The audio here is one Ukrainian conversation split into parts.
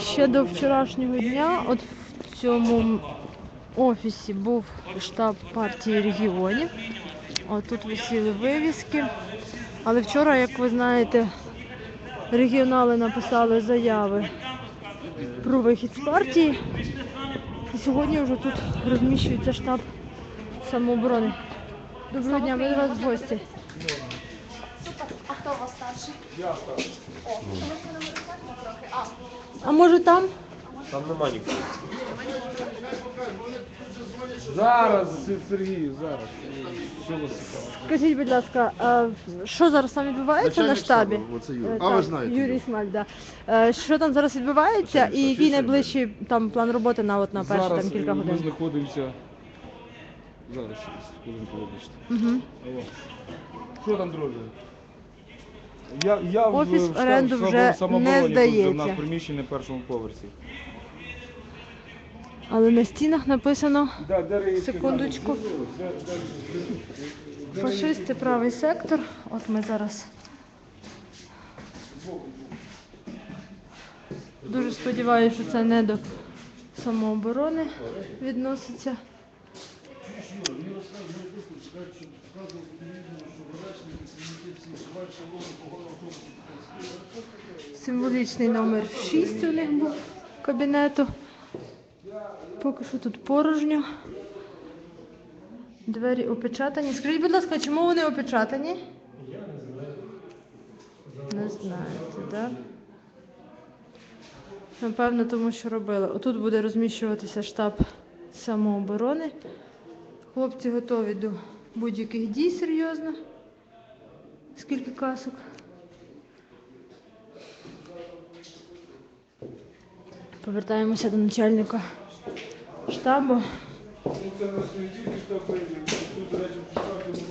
Ще до вчорашнього дня, от в цьому офісі був штаб партії регіонів. От тут висіли вивіски. Але вчора, як ви знаєте, регіонали написали заяви про вихід з партії. І сьогодні вже тут розміщується штаб самооборони. Доброго дня, ми до вас в гості. Супер. А хто у вас старший? Я старший. О, то ми будемо розказати трохи. А, може там? Там нема нікого. Зараз, Сергій, зараз. Що вас цікаво? Скажіть, будь ласка, а що зараз там відбувається на Начальник штабі? штабу, оце Юрій. Е, А ви так, знаєте Юрій його. Смаль, да. Е, Що там зараз відбувається і який найближчий там план роботи на от на перші Зараз там кілька ми годин? знаходимося. Зараз, хвилинку, вибачте. Угу. Алло. Що там, друже? Я, я Офіс в оренду в вже не тут здається. У нас приміщення на першому поверсі. Але на стінах написано Да, де реєстр- Секундочку. Фашисти правий сектор. От ми зараз. Дуже сподіваюся, що це не до самооборони відноситься. Символічний номер 6 у них був кабінету. Поки що тут порожньо. Двері опечатані. Скажіть, будь ласка, чому вони опечатані? Я не знаю. Не знаєте, так? Напевно, тому що робили. Отут буде розміщуватися штаб самооборони. Хлопці готові до будь-яких дій серйозно. Скільки касок? Повертаємося до начальника штабу. Це не тільки штаб революції. Тут, до речі, в 4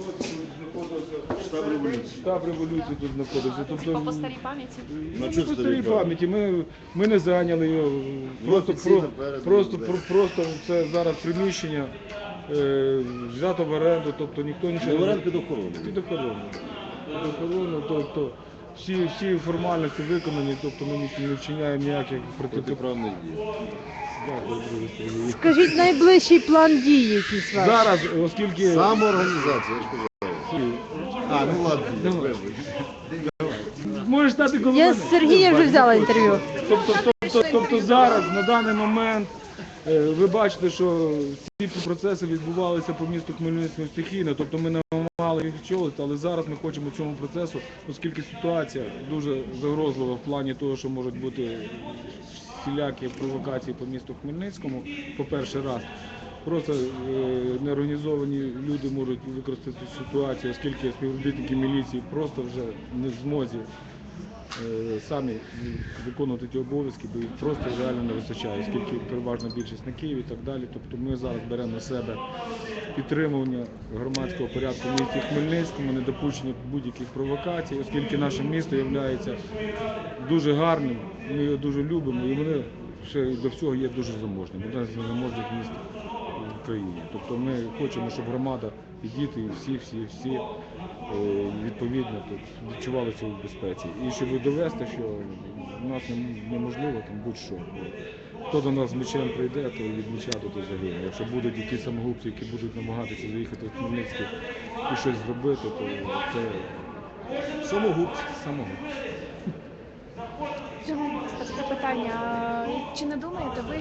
році знаходився Штаб революції. штаб революції тут знаходився. Тобто, по старій пам'яті. Ну, На по старій пам'яті. Ми, ми не зайняли його. Просто, офіційно про, передали, просто, да. про, просто це зараз приміщення е, взято в оренду, тобто ніхто нічого Не в оренду під охорону. Охорону, тобто всі, всі формальності виконані, тобто ми не вчиняємо ніяких протиправних. Дій. Дякую, друже Сергій. Скажіть найближчий план дій якийсь ваш. Зараз, оскільки Самоорганізація, я ж казав. А, ну ладно, можеш стати коло Я з Сергія вже взяла інтерв'ю. Тобто, тобто, тобто зараз, на даний момент, е, ви бачите, що ці процеси відбувалися по місту Хмельницькому стихійно, тобто ми не мали їх очолити, але зараз ми хочемо цьому процесу, оскільки ситуація дуже загрозлива в плані того, що можуть бути всілякі провокації по місту Хмельницькому, по перший раз. Просто е, неорганізовані люди можуть використати ситуацію, оскільки співробітники міліції просто вже не в змозі самі виконувати ті обов'язки, бо їх просто реально не вистачає, оскільки переважна більшість на Києві і так далі. Тобто ми зараз беремо на себе підтримування громадського порядку в місті Хмельницькому, недопущення будь-яких провокацій, оскільки наше місто є дуже гарним, ми його дуже любимо, і вони ще до всього є дуже заможним. Одне з заможних міст в Україні. Тобто ми хочемо, щоб громада і діти, і всі, всі, всі е, відповідно тут відчувалися у безпеці. І щоб довести, що у нас неможливо там будь-що. Хто до нас з мечем прийде, то від меча тут загине. Якщо будуть якісь самогубці, які будуть намагатися заїхати в Хмельницький і щось зробити, то це Самогубці. самогубці. Таке питання. Чи не думаєте ви,